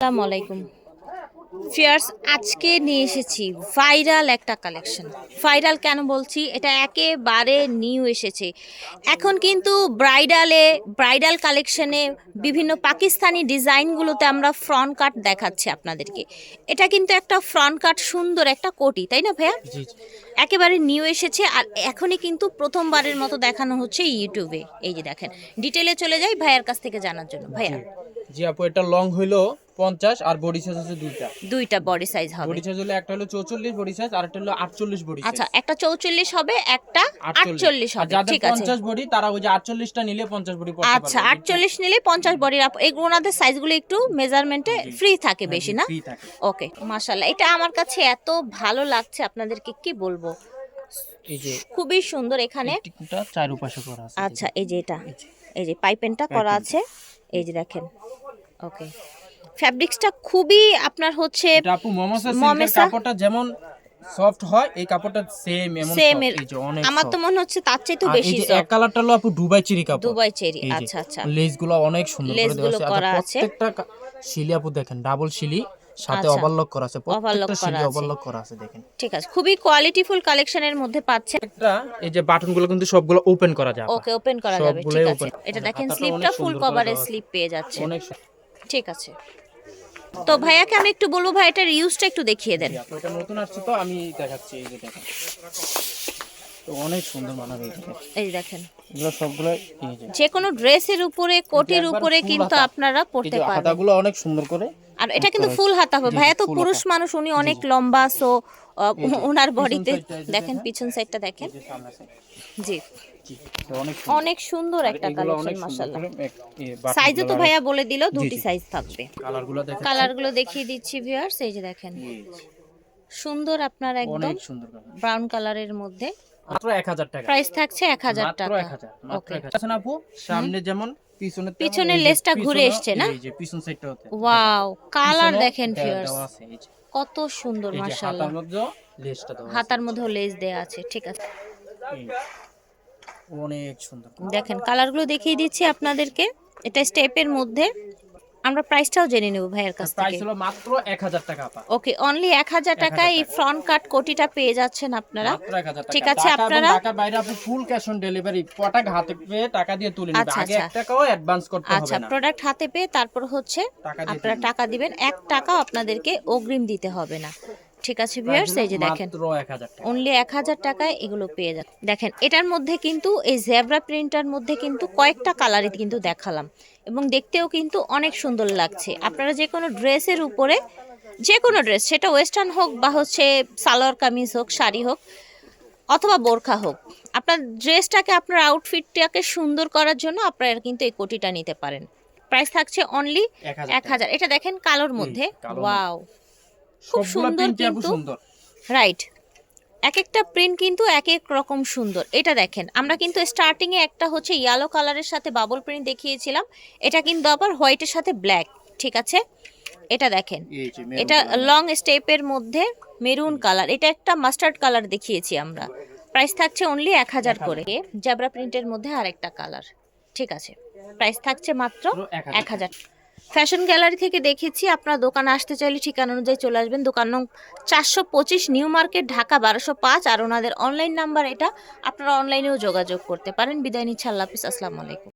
আসসালামু আলাইকুম। ফিয়ার্স আজকে নিয়ে এসেছি ভাইরাল একটা কালেকশন ভাইরাল কেন বলছি? এটা একেবারে নিউ এসেছে। এখন কিন্তু ব্রাইডালে ব্রাইডাল কালেকশনে বিভিন্ন পাকিস্তানি ডিজাইনগুলোতে আমরা ফ্রন্ট কাট দেখাচ্ছি আপনাদেরকে। এটা কিন্তু একটা ফ্রন্ট কাট সুন্দর একটা কোটি তাই না ভাইয়া? একেবারে নিউ এসেছে আর এখনই কিন্তু প্রথমবারের মতো দেখানো হচ্ছে ইউটিউবে এই যে দেখেন ডিটেলে চলে যাই ভাইয়ার কাছ থেকে জানার জন্য। ভাইয়া। জি আপু এটা লং হইল পঞ্চাশ আর বডি সাইজ হচ্ছে দুইটা। দুইটা বডি সাইজ হবে। বডি সাইজ হলো একটা হলো চৌচল্লিশ বডি সাইজ আর একটা হলো আটচল্লিশ বডি আচ্ছা একটা চৌচল্লিশ হবে একটা আটচল্লিশ। হবে ঠিক আছে। পঞ্চাশ বডি তারা ওই যে আটচল্লিশটা নিলে পঞ্চাশ বডি আচ্ছা আটচল্লিশ নিলে পঞ্চাশ বডির এগুলো ওনাদের সাইজগুলো একটু মেজারমেন্টে ফ্রি থাকে বেশি না? ওকে মাশাল্লাহ এটা আমার কাছে এত ভালো লাগছে আপনাদেরকে কি বলব? এই যে খুবই সুন্দর এখানে। করা আছে। আচ্ছা এই যে এটা। এই যে। পাইপেনটা করা আছে। এই যে দেখেন। ওকে ফ্যাব্রিক্সটা খুবই আপনার হচ্ছে আপু মমসা কাপড়টা যেমন সফট হয় এই কাপড়টা সেম এমন সেম আমার তো মনে হচ্ছে তার চেয়ে তো বেশি soft। এক কালারটা হলো আপু দুবাই চিরি কাপড়। দুবাই চেরি আচ্ছা আচ্ছা। লেসগুলো অনেক সুন্দর করে দেওয়া আছে। করা আছে। প্রত্যেকটা শিলি আপু দেখেন ডাবল শিলি সাথে আচ্ছা। ওভারলক করা আছে। প্রত্যেকটা শিলি ওভারলক করা আছে দেখেন। ঠিক আছে। খুবই কোয়ালিটিফুল কালেকশনের মধ্যে পাচ্ছেন। একটা এই যে বাটনগুলো কিন্তু সবগুলো ওপেন করা যাবে ওকে ওপেন করা যাবে। ঠিক আছে। এটা দেখেন স্লিপটা ফুল কভারের স্লিপ পেয়ে যাচ্ছে। অনেক ঠিক আছে। তো ভাইয়াকে আমি একটু বলব, ভাই, এটার ইউজটা একটু দেখিয়ে দেন। এটা নতুন আসছে তো, আমি দেখাচ্ছি, এই যে দেখেন। তো অনেক সুন্দর মানাবে এই দেখেন। এগুলো সবগুলো যে। কোনো ড্রেসের উপরে কোটির উপরে কিন্তু আপনারা পড়তে পারবেন। হাতাগুলো অনেক সুন্দর করে আর এটা কিন্তু ফুল হাতা। হবে। ভাইয়া তো পুরুষ মানুষ উনি অনেক লম্বা সো ওনার বডিতে দেখেন। পিছন সাইডটা দেখেন। জি। অনেক সুন্দর। একটা কালেকশন মাশাআল্লাহ। সাইজও তো ভাইয়া বলে দিল দুটি সাইজ থাকবে। কালারগুলো দেখেন। কালারগুলো দেখিয়ে দিচ্ছি ভিউয়ার্স এই যে দেখেন। সুন্দর আপনার একদম ব্রাউন কালারের মধ্যে। মাত্র 1000 টাকা। প্রাইস থাকছে এক হাজার মাত্র 1000 মাত্র 1000 আচ্ছা আপু সামনে যেমন পিছনে পিছনের লেজটা ঘুরে এসছে না? এই যে পিছন সাইডটা হতে। ওয়াও কালার দেখেন ভিউয়ার্স যে। কত সুন্দর মাশাআল্লাহ। হাতার মধ্যে লেসটা দেওয়া আছে। হাতার মধ্যেও লেস দেয়া আছে ঠিক আছে। অনেক সুন্দর। দেখেন কালারগুলো দেখিয়ে দিচ্ছি আপনাদেরকে। এটা স্টেপের মধ্যে আমরা প্রাইসটাও জেনে নেব ভাইয়ের কাছ থেকে। প্রাইস হলো মাত্র 1000 টাকা আপা। ওকে অনলি এক হাজার টাকায় এই ফ্রন্ট কাট কোটিটা পেয়ে যাচ্ছেন আপনারা। মাত্র 1000 টাকা। ঠিক আছে, আপনারা- ঢাকার বাইরে আপনি ফুল ক্যাশ অন ডেলিভারি পটাক হাতে পেয়ে টাকা দিয়ে তুলে নেবেন আচ্ছা, আগে আচ্ছা। 1 টাকাও অ্যাডভান্স করতে আচ্ছা হবে না। আচ্ছা প্রোডাক্ট হাতে পেয়ে তারপর হচ্ছে আপনারা টাকা দিবেন। 1 টাকাও আপনাদেরকে অগ্রিম দিতে হবে না। ঠিক আছে ভিউয়ার্স এই যে দেখেন মাত্র 1000 টাকা। অনলি এক হাজার টাকায় এগুলো পেয়ে যান দেখেন এটার মধ্যে কিন্তু এই জেব্রা প্রিন্টার মধ্যে কিন্তু কয়েকটা কালারই কিন্তু দেখালাম। এবং দেখতেও কিন্তু অনেক সুন্দর লাগছে। আপনারা যে কোনো ড্রেসের উপরে যে কোনো ড্রেস সেটা ওয়েস্টার্ন হোক বা হচ্ছে সালোয়ার কামিজ হোক শাড়ি হোক অথবা বোরখা হোক আপনার ড্রেসটাকে আপনার আউটফিটটাকে সুন্দর করার জন্য আপনারা কিন্তু এই কোটিটা নিতে পারেন। প্রাইস থাকছে অনলি 1000 এক হাজার। এটা দেখেন কালোর মধ্যে। ওয়াও খুব সুন্দর কিন্তু। রাইট এক একটা প্রিন্ট কিন্তু এক এক রকম সুন্দর। এটা দেখেন আমরা কিন্তু স্টার্টিং এ একটা হচ্ছে ইয়েলো কালারের সাথে বাবল প্রিন্ট দেখিয়েছিলাম। এটা কিন্তু আবার হোয়াইটের সাথে ব্ল্যাক ঠিক আছে? এটা দেখেন। এটা লং স্টেপের মধ্যে মেরুন কালার এটা একটা মাস্টার্ড কালার দেখিয়েছি আমরা। প্রাইস থাকছে অনলি এক হাজার করে। জাবরা প্রিন্টের মধ্যে আরেকটা কালার ঠিক আছে? প্রাইস থাকছে মাত্র এক হাজার। ফ্যাশন গ্যালারি থেকে দেখেছি, আপনার দোকানে আসতে চাইলে ঠিকানা অনুযায়ী চলে আসবেন। দোকান নং চারশো পঁচিশ নিউ মার্কেট, ঢাকা বারোশো পাঁচ। আর ওনাদের অনলাইন নাম্বার এটা, আপনারা অনলাইনেও যোগাযোগ করতে পারেন। বিদায় নিচ্ছে, আল্লাহ হাফিজ, আসসালামু আলাইকুম।